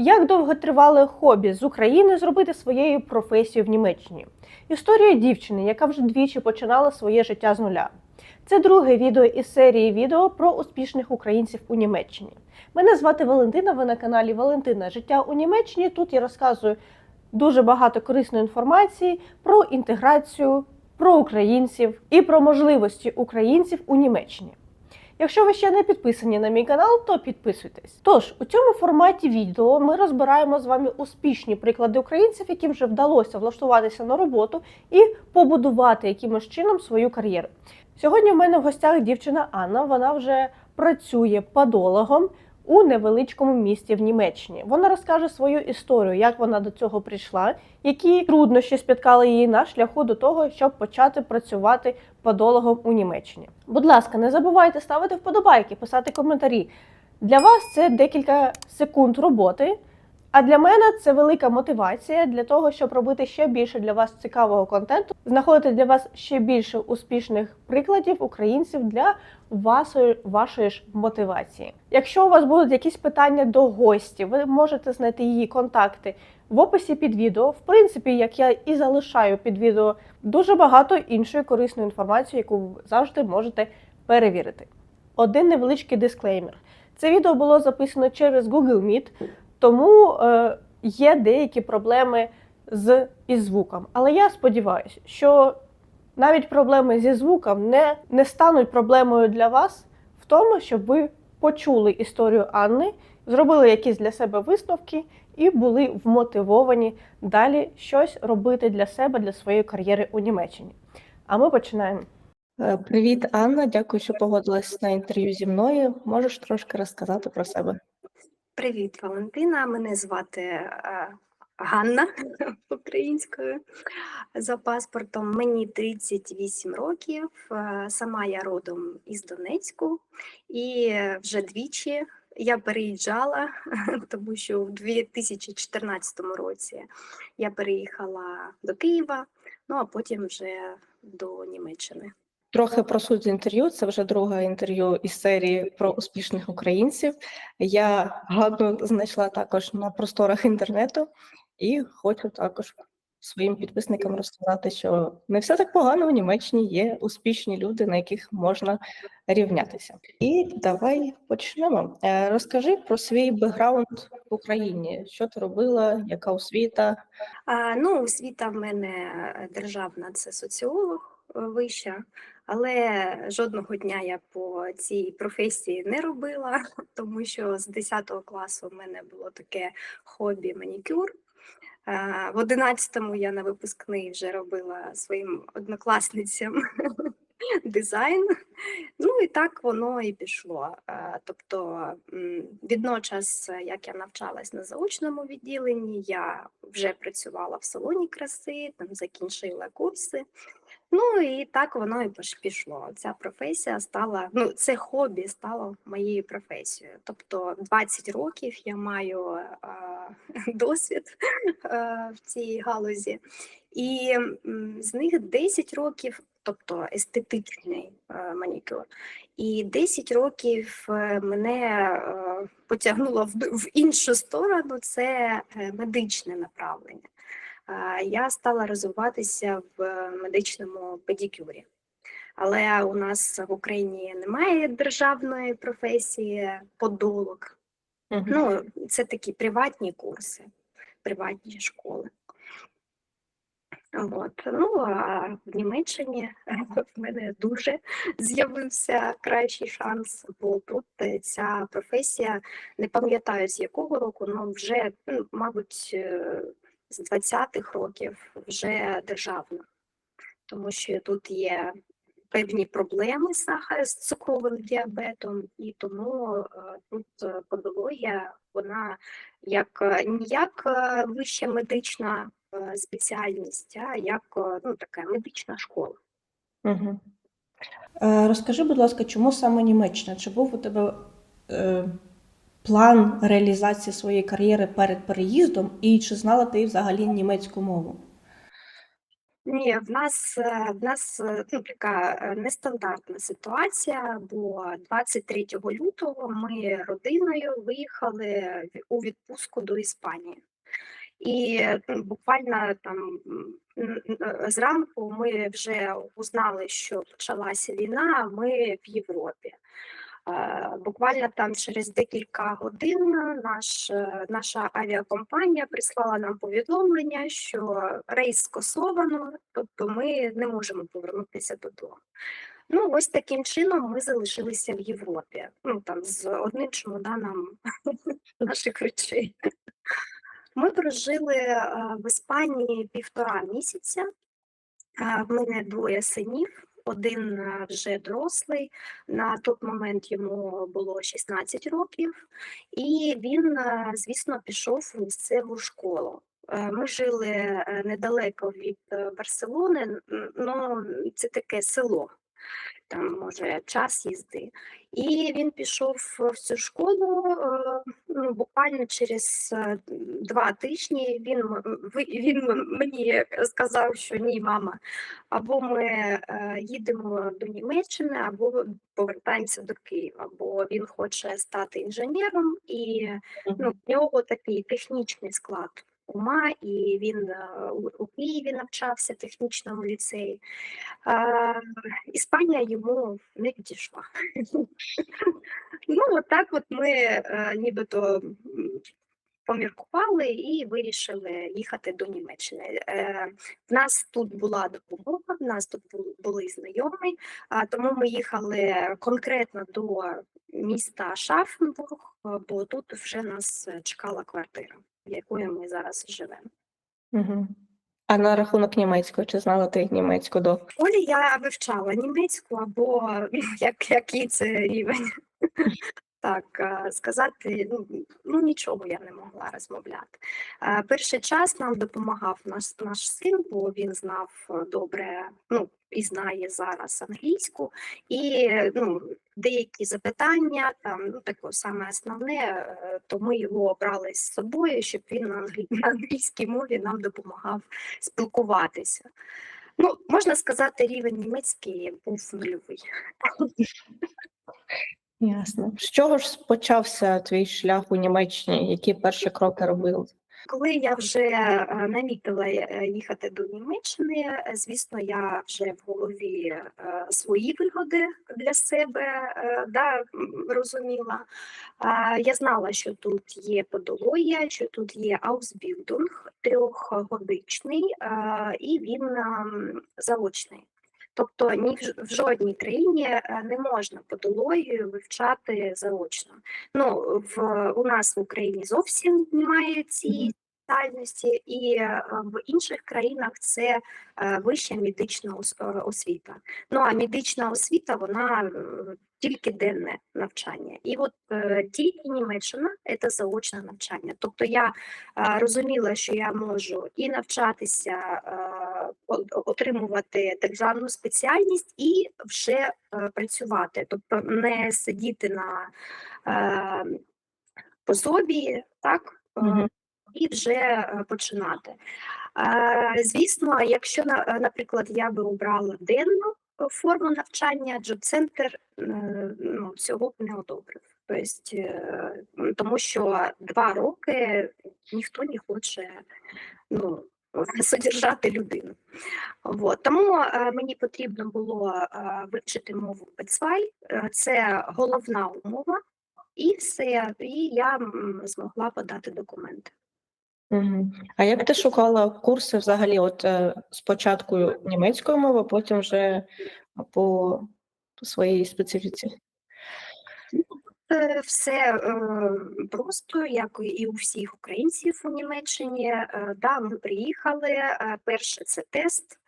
Як довго тривале хобі з України зробити своєю професією в Німеччині? Історія дівчини, яка вже двічі починала своє життя з нуля. Це друге відео із серії відео про успішних українців у Німеччині. Мене звати Валентина. Ви на каналі Валентина Життя у Німеччині. Тут я розказую дуже багато корисної інформації про інтеграцію, про українців і про можливості українців у Німеччині. Якщо ви ще не підписані на мій канал, то підписуйтесь. Тож у цьому форматі відео ми розбираємо з вами успішні приклади українців, яким вже вдалося влаштуватися на роботу і побудувати якимось чином свою кар'єру. Сьогодні в мене в гостях дівчина Анна. Вона вже працює подологом у невеличкому місті в Німеччині. Вона розкаже свою історію, як вона до цього прийшла, які труднощі спіткали її на шляху до того, щоб почати працювати подологом у Німеччині. Будь ласка, не забувайте ставити вподобайки, писати коментарі. Для вас це декілька секунд роботи. А для мене це велика мотивація для того, щоб робити ще більше для вас цікавого контенту, знаходити для вас ще більше успішних прикладів українців для вашої, вашої ж мотивації. Якщо у вас будуть якісь питання до гості, ви можете знайти її контакти в описі під відео. В принципі, як я і залишаю під відео дуже багато іншої корисної інформації, яку ви завжди можете перевірити. Один невеличкий дисклеймер. Це відео було записано через Google Meet, тому е, є деякі проблеми з із звуком. Але я сподіваюся, що навіть проблеми зі звуком не, не стануть проблемою для вас в тому, щоб ви почули історію Анни, зробили якісь для себе висновки і були вмотивовані далі щось робити для себе, для своєї кар'єри у Німеччині. А ми починаємо. Е, Привіт, Анна. Дякую, що погодилась на інтерв'ю зі мною. Можеш трошки розказати про себе? Привіт, Валентина. Мене звати е, Ганна українською за паспортом. Мені 38 років. е, Сама я родом із Донецьку і вже двічі я переїжджала, тому що в 2014 році я переїхала до Києва, ну а потім вже до Німеччини. Трохи про суть інтерв'ю. Це вже друге інтерв'ю із серії про успішних українців. Я гадно знайшла також на просторах інтернету і хочу також своїм підписникам розказати, що не все так погано в Німеччині є успішні люди, на яких можна рівнятися. І давай почнемо. Е, Розкажи про свій бекграунд в Україні. Що ти робила, яка освіта? А, ну, освіта в мене е, державна, це соціолог е, вища, але жодного дня я по цій професії не робила, тому що з 10 класу в мене було таке хобі манікюр. А, В 11-му я на випускний вже робила своїм однокласницям дизайн. Ну і так воно і пішло. Е, Тобто, відночас, е, як я навчалась на заочному відділенні, я вже працювала в салоні краси, там закінчила курси. Ну і так воно і пішло. Ця професія стала, ну, це хобі стало моєю професією. Тобто 20 років я маю е, досвід е, в цій галузі, і з них 10 років, тобто естетичний е, манікюр. І 10 років е, мене е, потягнуло в, в іншу сторону, це е, медичне направлення. Я стала розвиватися в медичному педикюрі. Але у нас в Україні немає державної професії подолог. Ну, це такі приватні курси, приватні школи. От. Ну, а в Німеччині в мене дуже з'явився кращий шанс, бо тут ця професія, не пам'ятаю з якого року, але вже, ну, мабуть, е, з 20-х років вже державна, тому що тут є певні проблеми з цукровим діабетом, і тому е, тут е, подологія, вона як е, не як е, вища медична спеціальність, а як ну, така медична школа. Угу. Розкажи, будь ласка, чому саме Німеччина? Чи був у тебе план реалізації своєї кар'єри перед переїздом, і чи знала ти взагалі німецьку мову? Ні, в нас, е, в нас е, ну, така е, нестандартна ситуація, бо 23 лютого ми родиною виїхали у відпустку до Іспанії. І буквально там зранку ми вже узнали, що почалася війна, ми в Європі. Е, Буквально там через декілька годин наш, е, наша авіакомпанія прислала нам повідомлення, що рейс скасовано, тобто ми не можемо повернутися додому. Ну, ось таким чином ми залишилися в Європі. Ну там з одним чемоданом наших речей. Ми прожили е, в Іспанії півтора місяця. В мене двоє синів, один вже дорослий. На той момент йому було 16 років, і він, е, звісно, пішов в місцеву школу. Е, Ми жили е, недалеко від Барселони, ну це таке село, там може час їзди. І він пішов в цю школу е, ну, буквально через е, два тижні. Він, він мені сказав, що ні, мама, або ми е, їдемо до Німеччини, або повертаємося до Києва, бо він хоче стати інженером, і ну, в нього такий технічний склад ума, і він е, у- Києві навчався в технічному ліцеї. Іспанія йому не підійшла. Ну, от так от ми е, нібито поміркували і вирішили їхати до Німеччини. Е, В нас тут була допомога, в нас тут були знайомі, тому ми їхали конкретно до міста Шафенбург, бо тут вже нас чекала квартира, в якої ми зараз живемо. Угу. А на рахунок німецької, чи знала ти німецьку до? В школі я вивчала німецьку або як, який це рівень. Так, е, сказати, ну, ну нічого я не могла розмовляти. Е, Перший час нам допомагав наш, наш син, бо він знав добре, ну і знає зараз англійську, і ну, деякі запитання, там ну таке саме основне, е, то ми його брали з собою, щоб він на англійській мові нам допомагав спілкуватися. Ну, можна сказати, рівень німецький був нульовий. Ясно. З чого ж почався твій шлях у Німеччині? Які перші кроки робили? Коли я вже е, намітила е, їхати до Німеччини, звісно, я вже в голові е, свої вигоди для себе да, розуміла. Я знала, що тут є подологія, що тут є аусбілдинг трьохгодичний, і він ем, заочний. Тобто ні в жодній країні е, не можна подологію вивчати заочно. Ну, в, у нас в Україні зовсім немає цієї спеціальності, і е, в інших країнах це е, вища медична освіта. Ну а медична освіта вона тільки денне навчання. І от е, тільки Німеччина це заочне навчання. Тобто я е, розуміла, що я можу і навчатися, е, отримувати державну спеціальність і вже е, працювати, тобто не сидіти на е, пособі, так е, і вже е, починати. Е, Звісно, якщо на- наприклад я би обрала денну форму навчання, джоб-центр е, ну, цього не одобрив. Тобто, е, тому що два роки ніхто не хоче ну, содержати людину. Вот. Тому е, мені потрібно було вивчити мову Пецвай, е, це головна умова, і все, і я змогла подати документи. А як ти шукала курси взагалі? От е, спочатку німецької мови, потім вже по, своїй специфіці? Е, Все е, просто, як і у всіх українців у Німеччині. Е, Да, ми приїхали. е, Перше це тест.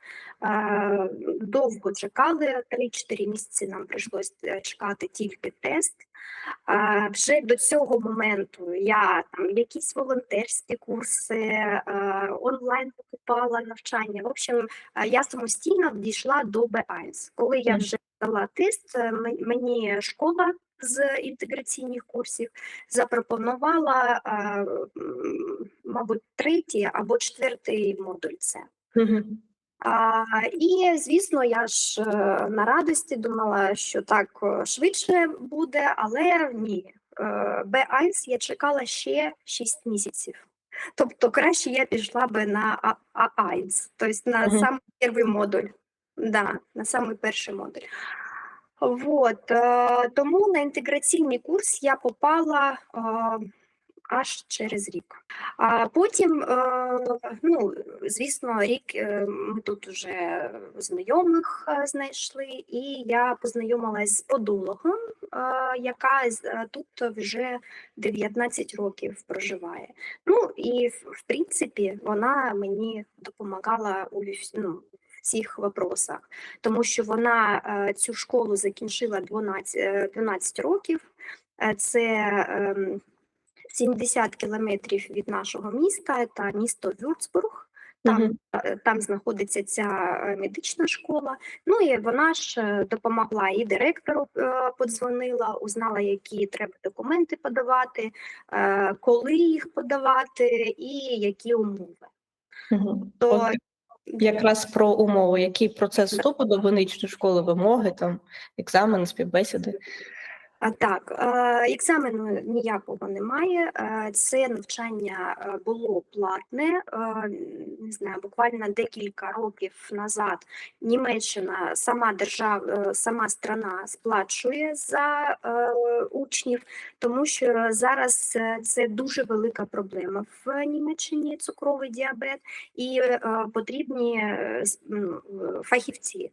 Е, Довго чекали, 3-4 місяці нам прийшлось е, чекати тільки тест. Е, Вже до цього моменту я там якісь волонтерські курси, онлайн покупала навчання. В общем, я самостійно дійшла до B1. Коли я вже дала тест, мені школа з інтеграційних курсів запропонувала, мабуть, третій або четвертий модуль. Це. А, і звісно, я ж е, на радості думала, що так е, швидше буде, але ні. Е, Б1 я чекала ще 6 місяців. Тобто краще я пішла би на А- А1, тобто на Мгм. самий перший модуль. Да, на самий перший модуль. Вот, тому на інтеграційний курс я попала аж через рік. А потім, е, ну, звісно, рік е, ми тут вже знайомих е, знайшли, і я познайомилась з подологом, яка тут вже 19 років проживає. Ну і в принципі вона мені допомагала у ну, цих вопросах, тому що вона цю школу закінчила 12, е, 12 років. Це ем, 70 кілометрів від нашого міста, та місто Вюрцбург. Там, Мгм. е, там знаходиться ця е, медична школа. Ну і вона ж е, допомогла і директору подзвонила, узнала, які треба документи подавати, коли їх подавати і які умови. Мгм. То От якраз про умови, який процес вступу до медичної школи, вимоги, там, екзамен, співбесіди. Так, е, екзамену ніякого немає. е, Це навчання е, було платне. Не знаю, буквально декілька років назад Німеччина, сама держава, сама страна сплачує за учнів, тому що зараз це дуже велика проблема в Німеччині цукровий діабет, і потрібні е, фахівці.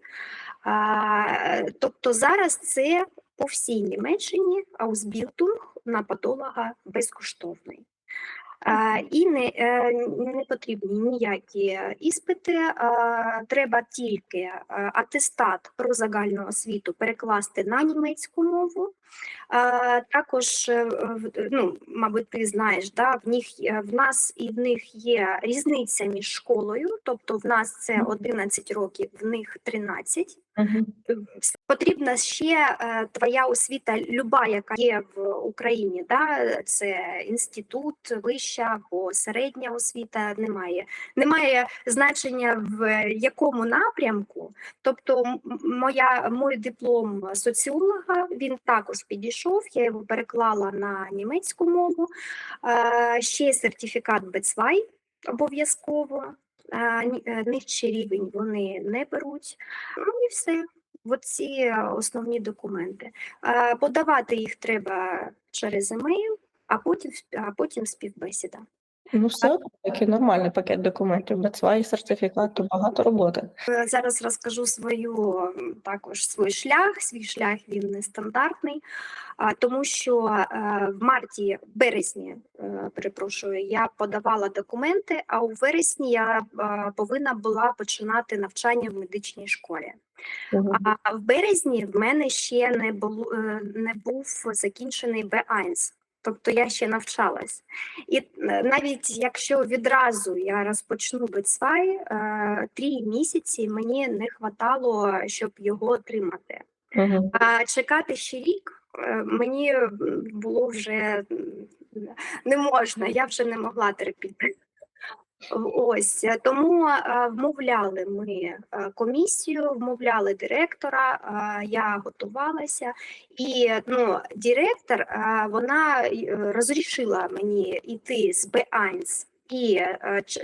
Тобто зараз це по всій Німеччині аусбілтунг на патолога безкоштовний. І не, е, не потрібні ніякі іспити, треба тільки е, атестат про загальну освіту перекласти на німецьку мову. Також, е, ну, мабуть, ти знаєш, да, в них в нас і в них є різниця між школою, тобто в нас це 11 років, в них 13 Мгм. с- потрібна ще е, твоя освіта, люба, яка є в Україні. Да? Це інститут, вища або середня освіта. Немає. Немає значення в якому напрямку. Тобто, моя мой диплом соціолога він також підійшов. Я його переклала на німецьку мову. Е, Ще сертифікат B2 обов'язково. Е, е, Нижчий рівень вони не беруть. Ну і все. Оці основні документи. Подавати їх треба через емейл, а потім, а потім співбесіда. Ну, все, такий нормальний пакет документів. Б2 сертифікат, то багато роботи. Е, Зараз розкажу свою також свій шлях. Свій шлях він нестандартний, а, тому що е, в марті, березні, е, перепрошую, я подавала документи, а у вересні я повинна була починати навчання в медичній школі. Мгм. А в березні в мене ще не було не був закінчений B1, тобто я ще навчалась. І е, навіть якщо відразу я розпочну B2, е, три місяці мені не хватало, щоб його отримати. Мгм. А чекати ще рік е, мені було вже не можна, я вже не могла терпіти. Ось е, тому е, вмовляли ми е, комісію, вмовляли директора. Я готувалася, і ну, директор вона розрішила мені йти з Б1 і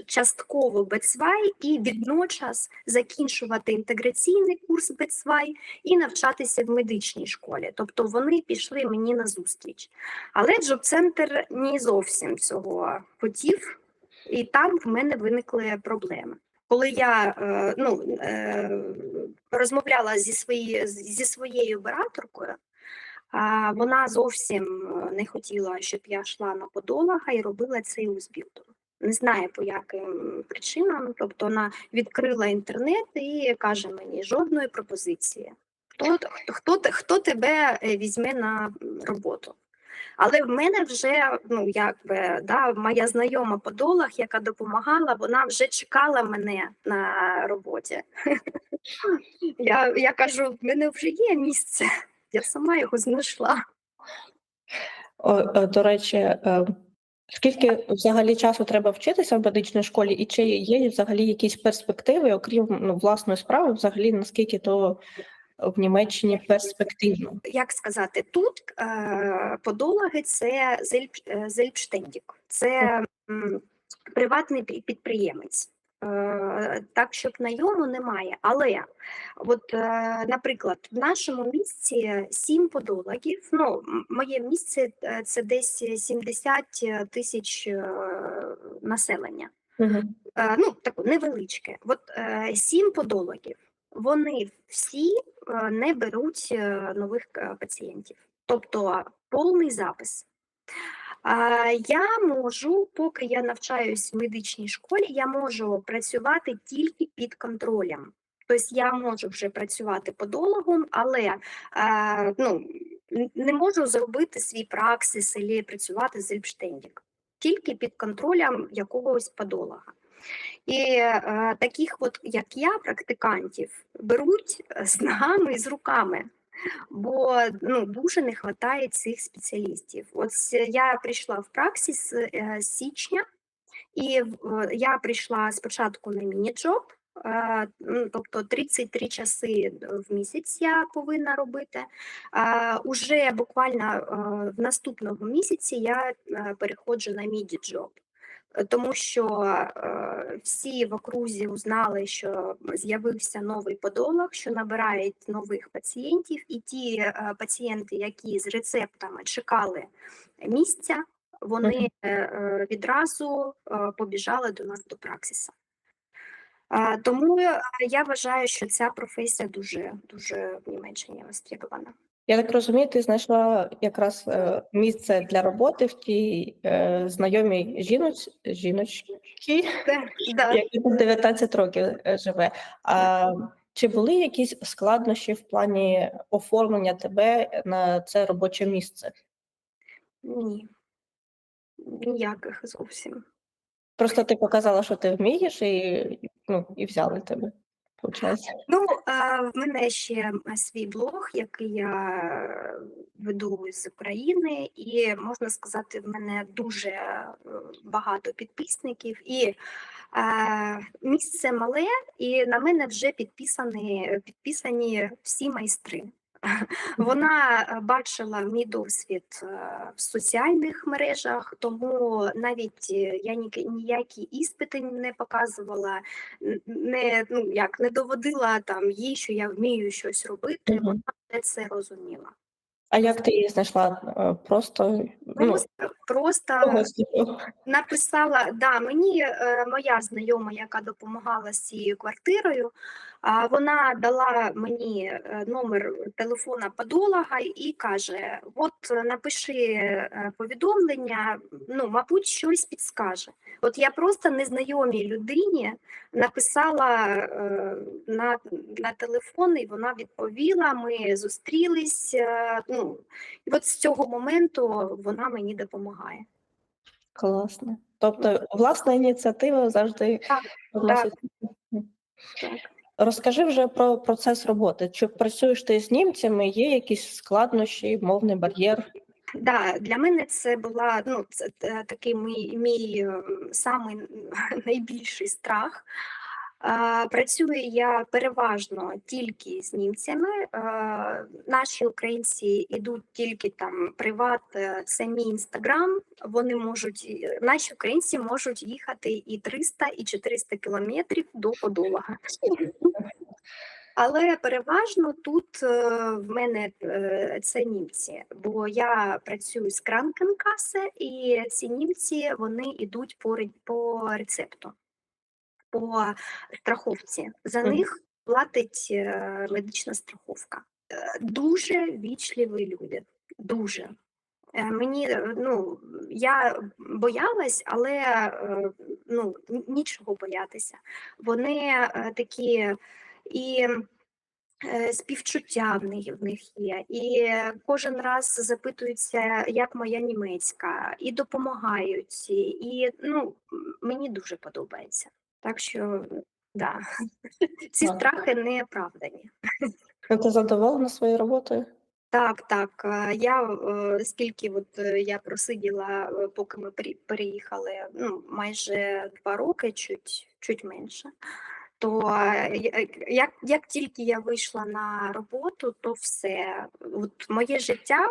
частково Б2, і відночас закінчувати інтеграційний курс Б2 і навчатися в медичній школі. Тобто вони пішли мені на зустріч. Але джоб-центр не зовсім цього хотів, і там в мене виникли проблеми. Коли я е, ну, е, розмовляла зі, свої, зі своєю операторкою, вона зовсім е, не хотіла, щоб я йшла на подолога і робила цей узбілдинг. Не знаю по яким причинам. Тобто вона відкрила інтернет і каже мені жодної пропозиції. Хто, хто, хто, тебе візьме на роботу? Але в мене вже ну якби да, моя знайома подолог, яка допомагала, вона вже чекала мене на роботі. Я, я кажу, в мене вже є місце, я сама його знайшла. Е, До речі, е, Скільки взагалі часу треба вчитися в медичній школі, і чи є взагалі якісь перспективи, окрім ну, власної справи, взагалі наскільки то в Німеччині перспективно? як сказати, тут е, подологи це зельп, е, зельпштендік, це приватний підприємець. Е, так, щоб найому немає. Але, от, наприклад, в нашому місці сім подологів. Ну, моє місце це десь 70 тисяч населення. Угу. Ну, таке невеличке. От сім подологів, вони всі е, не беруть е, нових е, пацієнтів, тобто повний запис. Я можу, поки я навчаюсь в медичній школі, я можу працювати тільки під контролем. Тобто я можу вже працювати подологом, але ну, не можу зробити свій праксис або працювати з Ельбштендік. Тільки під контролем якогось подолога. І е, таких, от, як я, практикантів, беруть е, з ногами і з руками, бо ну, дуже не вистачає цих спеціалістів. Ось е, я прийшла в праксис е, з січня, і я прийшла спочатку на міні-джоб, ну, тобто 33 часи в місяць я повинна робити. Уже буквально в наступному місяці я переходжу на міді-джоб. Тому що е, всі в окрузі узнали, що з'явився новий подолог, що набирають нових пацієнтів, і ті е, пацієнти, які з рецептами чекали місця, вони е, е, відразу е, побіжали до нас до праксиса. Е, Тому е, я вважаю, що ця професія дуже дуже в Німеччині востребована. Я так розумію, ти знайшла якраз е, місце для роботи в тій е, знайомій жіноч, жіночці, Да. яка тут 19 років е, живе. А чи були якісь складнощі в плані оформлення тебе на це робоче місце? Ні. Ніяких зовсім. Просто ти показала, що ти вмієш, і, ну, і взяли тебе. Получається. Ну, в мене ще свій блог, який я е, веду з України, і можна сказати, в мене дуже е, багато підписників. І е, місце мале, і на мене вже підписані, підписані всі майстри. Вона е, бачила мій досвід е, в соціальних мережах, тому навіть е, я ніякі- іспити не показувала, не ну як не доводила там їй, що я вмію щось робити. Мгм. Вона все це розуміла. А як ти її знайшла? Е, Просто ну, Просто, просто написала, да, мені моя знайома, яка допомагала з цією квартирою, вона дала мені е, номер телефона подолога і каже: от е, напиши е, повідомлення, ну, мабуть, щось підскаже. От я просто незнайомій людині написала на, на телефон, і вона відповіла. Ми зустрілись. Ну, і от з цього моменту вона мені допомагає. класно. Тобто, власна ініціатива завжди Так. Так. Розкажи вже про процес роботи. Чи працюєш ти з німцями? Є якісь складнощі, мовний бар'єр? Да, для мене це була ну, це е, такий мій, мій е, самий найбільший страх. Працюю я переважно тільки з німцями. Наші українці йдуть тільки там приват, е, мій інстаграм. Вони можуть, е, наші українці можуть їхати і 300, і 400 кілометрів до подолога. Але переважно тут е, в мене це німці, бо я працюю з Кранкенкасе, і ці німці вони йдуть по рецепту, по страховці. За них платить е, медична страховка. Е, Дуже вічливі люди, дуже. Е, Мені ну я боялась, але ну нічого боятися. Вони такі і співчуття в них, в них є, і кожен раз запитуються, як моя німецька, і допомагають, і ну мені дуже подобається. Так що да, ці Так. страхи не оправдані. Ну, Ти задоволена своєю роботою? Так, так. Я скільки от е, я просиділа, е, поки ми переїхали, ну майже два роки, чуть, чуть менше. То е, як, як тільки я вийшла на роботу, то все. От моє життя,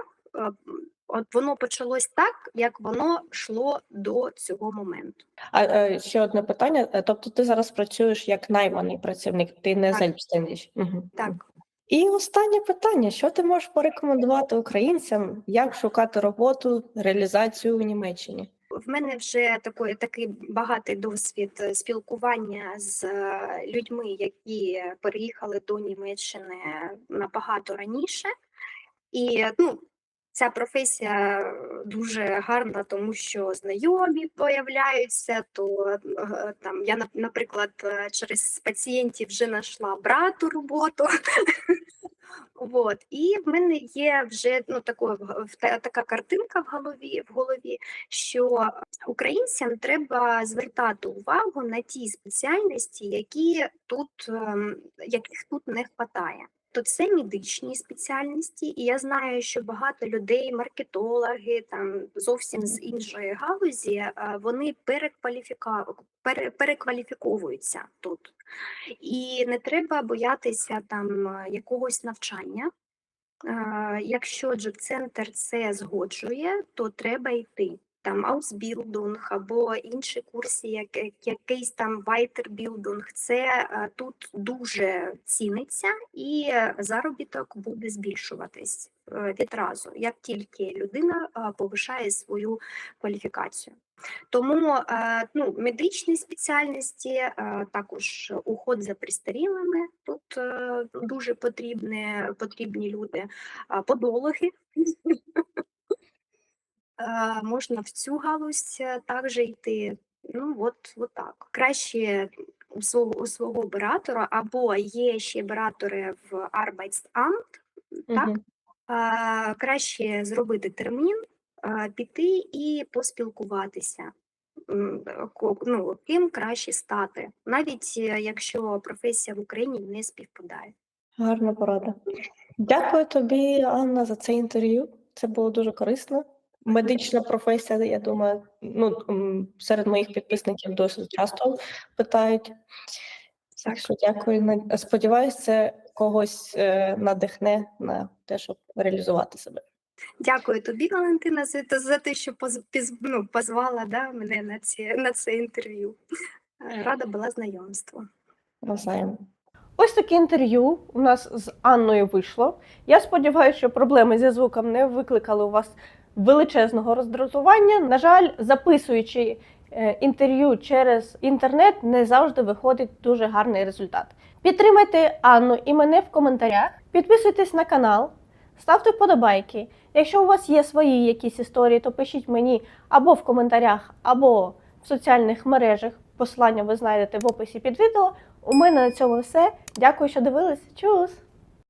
от воно почалось так, як воно йшло до цього моменту. А е, ще одне питання. Е, Тобто ти зараз працюєш як найманий працівник, ти не зельбстендіч. Угу. Так. І останнє питання: що ти можеш порекомендувати українцям, як шукати роботу, реалізацію в Німеччині? В мене вже такий, такий багатий досвід е, спілкування з людьми, які переїхали до Німеччини набагато раніше. І ну, ця професія дуже гарна, тому що знайомі появляються. То е, там я, нап- наприклад, е, через пацієнтів вже знайшла брату роботу. Вот. І в мене є вже ну, такої, в- в- та- така картинка в голові, в голові, що українцям треба звертати увагу на ті спеціальності, які тут, ем, яких тут не вистачає. То це медичні спеціальності, і я знаю, що багато людей, маркетологи, там зовсім з іншої галузі, е, вони перекваліфіковуються тут. І не треба боятися там якогось навчання. Е, Якщо джоб-центр це згоджує, то треба йти. Там аусбілдунг або інші курси, як, як- якийсь там вайтербілдунг, це е, тут дуже ціниться і заробіток буде збільшуватись е, відразу, як тільки людина е, повишає свою кваліфікацію. Тому ну, медичні спеціальності, також уход за пристарілими тут дуже потрібні, потрібні люди, подологи. Можна в цю галузь е, також йти. Ну, от, от так. Краще у свого, у свого оператора, або є ще оператори в Arbeitsamt, так? А, краще зробити термін, а, піти і поспілкуватися. М, Ну, ким краще стати, навіть е, якщо професія в Україні не співпадає. Гарна порада. Дякую тобі, Анна, за це інтерв'ю. Це було дуже корисно. Медична професія, я думаю, ну серед моїх підписників досить часто питають. Так що дякую. Це когось е, надихне на те, щоб реалізувати себе. Дякую тобі, Валентина, за, те- за те, що поз, ну, позвала да, мене на, ці, на це інтерв'ю. Е, Рада була знайомству. Навзаєм. Ось таке інтерв'ю у нас з Анною вийшло. Я сподіваюся, що проблеми зі звуком не викликали у вас величезного роздратування. На жаль, записуючи е, інтерв'ю через інтернет, не завжди виходить дуже гарний результат. Підтримайте Анну і мене в коментарях, підписуйтесь на канал, ставте вподобайки. Якщо у вас є свої якісь історії, то пишіть мені або в коментарях, або в соціальних мережах. Посилання ви знайдете в описі під відео. У мене на цьому все. Дякую, що дивились. Чус!